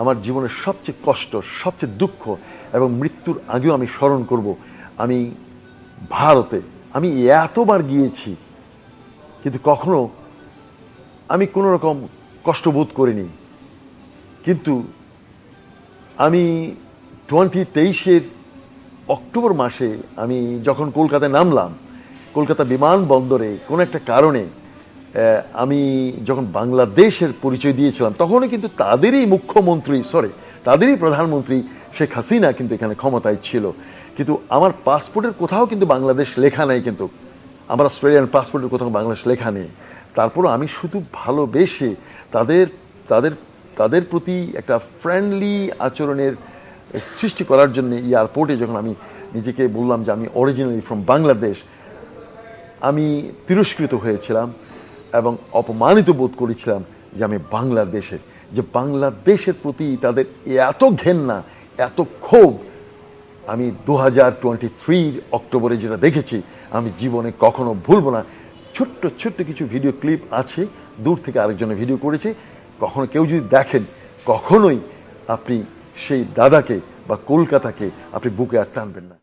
আমার জীবনের সবচেয়ে কষ্ট, সবচেয়ে দুঃখ এবং মৃত্যুর আগেও আমি স্মরণ করব। আমি ভারতে, আমি এতবার গিয়েছি, কিন্তু কখনো আমি কোনো রকম কষ্টবোধ করিনি। কিন্তু আমি টোয়েন্টি তেইশের অক্টোবর মাসে আমি যখন কলকাতায় নামলাম, কলকাতা বিমানবন্দরে কোনো একটা কারণে আমি যখন বাংলাদেশের পরিচয় দিয়েছিলাম, তখনও কিন্তু তাদেরই মুখ্যমন্ত্রী সরি তাদেরই প্রধানমন্ত্রী শেখ হাসিনা কিন্তু এখানে ক্ষমতায় ছিল। কিন্তু আমার পাসপোর্টের কোথাও কিন্তু বাংলাদেশ লেখা নেই কিন্তু। আমার অস্ট্রেলিয়ান পাসপোর্টের কোথাও বাংলাদেশ লেখা নেই। তারপরও আমি শুধু ভালোবেসে তাদের তাদের তাদের প্রতি একটা ফ্রেন্ডলি আচরণের সৃষ্টি করার জন্য এয়ারপোর্টে যখন আমি নিজেকে বললাম যে আমি অরিজিনালি ফ্রম বাংলাদেশ আমি তিরস্কৃত হয়েছিলাম। এবং অপমানিত বোধ করেছিলাম যে আমি বাংলাদেশের, যে বাংলাদেশের প্রতি তাদের এত ঘেন্না, এত ক্ষোভ, আমি দু হাজার টোয়েন্টি থ্রির অক্টোবরে যেটা দেখেছি, আমি জীবনে কখনো ভুলবো না। ছোট্ট ছোট্ট কিছু ভিডিও ক্লিপ আছে, দূর থেকে আরেকজনে ভিডিও করেছে। কখনো কেউ যদি দেখেন, কখনোই আপনি সেই দাদাকে বা কলকাতাকে আপনি বুকে আর টানবেন না।